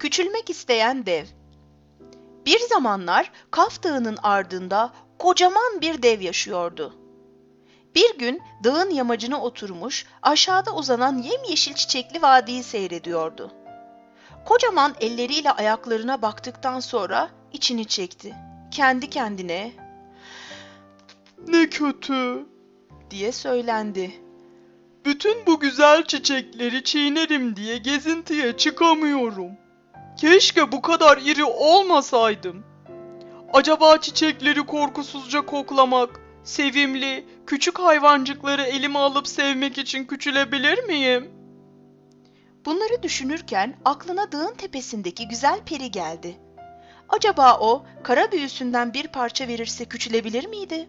Küçülmek isteyen dev. Bir zamanlar Kaf Dağı'nın ardında kocaman bir dev yaşıyordu. Bir gün dağın yamacına oturmuş, aşağıda uzanan yemyeşil çiçekli vadiyi seyrediyordu. Kocaman elleriyle ayaklarına baktıktan sonra içini çekti. Kendi kendine Ne kötü. diye söylendi. Bütün bu güzel çiçekleri çiğnerim diye gezintiye çıkamıyorum. Keşke bu kadar iri olmasaydım. Acaba çiçekleri korkusuzca koklamak, sevimli, küçük hayvancıkları elime alıp sevmek için küçülebilir miyim? Bunları düşünürken aklına dağın tepesindeki güzel peri geldi. Acaba o kara büyüsünden bir parça verirse küçülebilir miydi?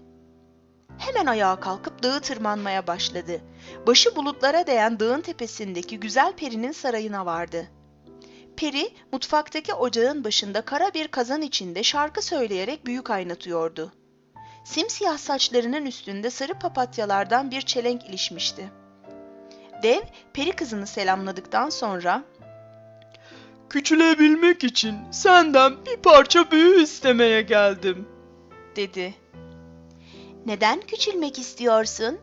Hemen ayağa kalkıp dağı tırmanmaya başladı. Başı bulutlara değen dağın tepesindeki güzel perinin sarayına vardı. Peri mutfaktaki ocağın başında kara bir kazan içinde şarkı söyleyerek büyük kaynatıyordu. Simsiyah saçlarının üstünde sarı papatyalardan bir çelenk ilişmişti. Dev peri kızını selamladıktan sonra Küçülebilmek için senden bir parça büyü istemeye geldim. dedi. Neden küçülmek istiyorsun?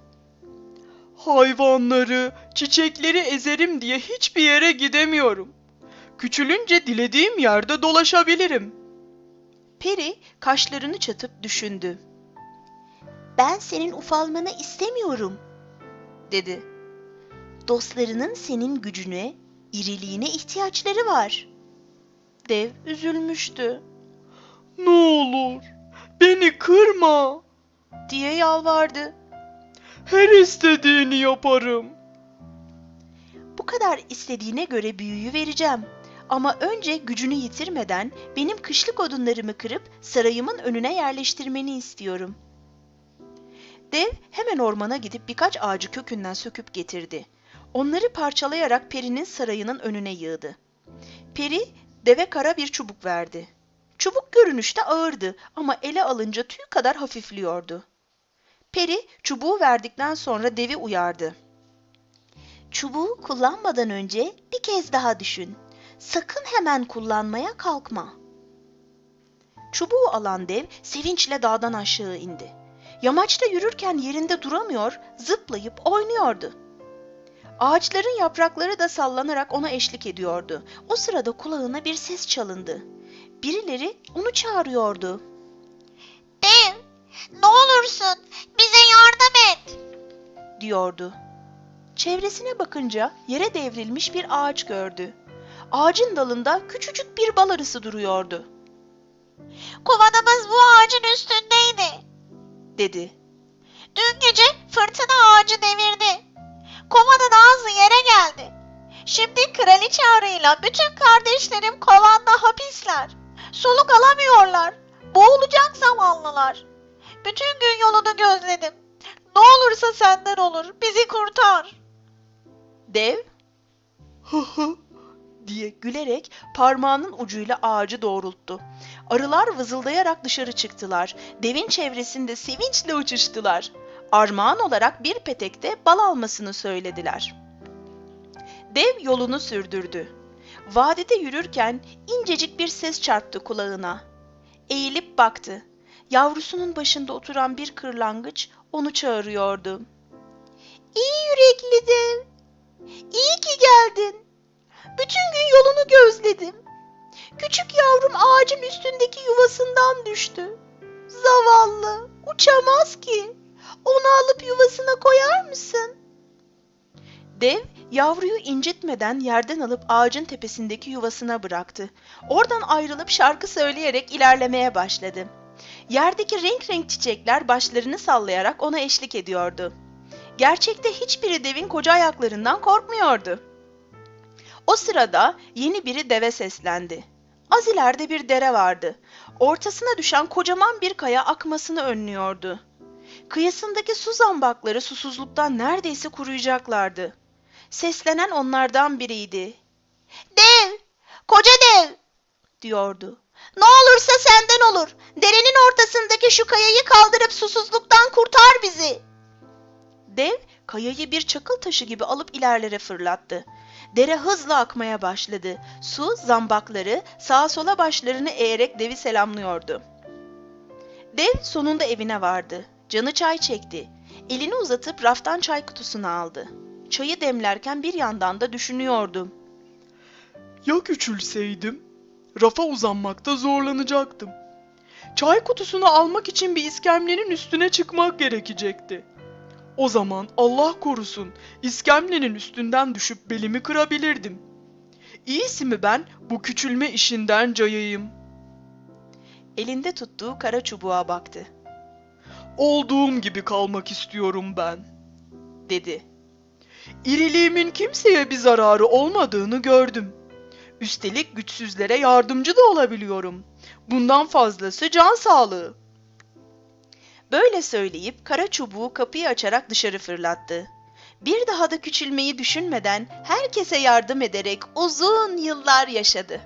Hayvanları, çiçekleri ezerim diye hiçbir yere gidemiyorum. Küçülünce dilediğim yerde dolaşabilirim. Peri kaşlarını çatıp düşündü. Ben senin ufalmanı istemiyorum, dedi. Dostlarının senin gücüne, iriliğine ihtiyaçları var. Dev üzülmüştü Ne olur, beni kırma. diye yalvardı. Her istediğini yaparım. Bu kadar istediğine göre büyüyü vereceğim. Ama önce gücünü yitirmeden benim kışlık odunlarımı kırıp sarayımın önüne yerleştirmeni istiyorum. Dev hemen ormana gidip birkaç ağacı kökünden söküp getirdi. Onları parçalayarak perinin sarayının önüne yığdı. Peri deve kara bir çubuk verdi. Çubuk görünüşte ağırdı ama ele alınca tüy kadar hafifliyordu. Peri çubuğu verdikten sonra devi uyardı. Çubuğu kullanmadan önce bir kez daha düşün. Sakın hemen kullanmaya kalkma. Çubuğu alan dev sevinçle dağdan aşağı indi. Yamaçta yürürken yerinde duramıyor, zıplayıp oynuyordu. Ağaçların yaprakları da sallanarak ona eşlik ediyordu. O sırada kulağına bir ses çalındı. Birileri onu çağırıyordu. Dev, ne olursun bize yardım et. diyordu. Çevresine bakınca yere devrilmiş bir ağaç gördü. Ağacın dalında küçücük bir bal arısı duruyordu, Kovanımız bu ağacın üstündeydi. dedi. Dün gece fırtına ağacı devirdi. Kovanın ağzı yere geldi. Şimdi kraliçe arıyla bütün kardeşlerim kovanda hapisler. Soluk alamıyorlar. Boğulacak zavallılar. Bütün gün yolunu gözledim. Ne olursa senden olur. Bizi kurtar. Dev hı hı diye gülerek parmağının ucuyla ağacı doğrulttu. Arılar vızıldayarak dışarı çıktılar. Devin çevresinde sevinçle uçuştular. Armağan olarak bir petekte bal almasını söylediler. Dev yolunu sürdürdü. Vadide yürürken incecik bir ses çarptı kulağına. Eğilip baktı. Yavrusunun başında oturan bir kırlangıç onu çağırıyordu. İyi yürekli dev, İyi ki geldin. Bütün gün yolunu gözledim. Küçük yavrum ağacın üstündeki yuvasından düştü. Zavallı, uçamaz ki. Onu alıp yuvasına koyar mısın? Dev yavruyu incitmeden yerden alıp ağacın tepesindeki yuvasına bıraktı. Oradan ayrılıp şarkı söyleyerek ilerlemeye başladı. Yerdeki renk renk çiçekler başlarını sallayarak ona eşlik ediyordu. Gerçekte hiçbiri devin koca ayaklarından korkmuyordu. O sırada yeni biri deve seslendi. Az ileride bir dere vardı. Ortasına düşen kocaman bir kaya akmasını önlüyordu. Kıyısındaki su zambakları susuzluktan neredeyse kuruyacaklardı. Seslenen onlardan biriydi. Dev, koca dev. diyordu. Ne olursa senden olur. Derenin ortasındaki şu kayayı kaldırıp susuzluktan kurtar bizi. Dev kayayı bir çakıl taşı gibi alıp ilerlere fırlattı. Dere hızla akmaya başladı. Su zambakları sağa sola başlarını eğerek devi selamlıyordu. Dev sonunda evine vardı. Canı çay çekti. Elini uzatıp raftan çay kutusunu aldı. Çayı demlerken bir yandan da düşünüyordu. Ya küçülseydim? Rafa uzanmakta zorlanacaktım. Çay kutusunu almak için bir iskemlenin üstüne çıkmak gerekecekti. O zaman Allah korusun iskemlenin üstünden düşüp belimi kırabilirdim. İyisi mi ben bu küçülme işinden cayayım? Elinde tuttuğu kara çubuğa baktı. Olduğum gibi kalmak istiyorum ben. Dedi. İriliğimin kimseye bir zararı olmadığını gördüm. Üstelik güçsüzlere yardımcı da olabiliyorum. Bundan fazlası can sağlığı. Böyle söyleyip kara çubuğu kapıyı açarak dışarı fırlattı. Bir daha da küçülmeyi düşünmeden herkese yardım ederek uzun yıllar yaşadı.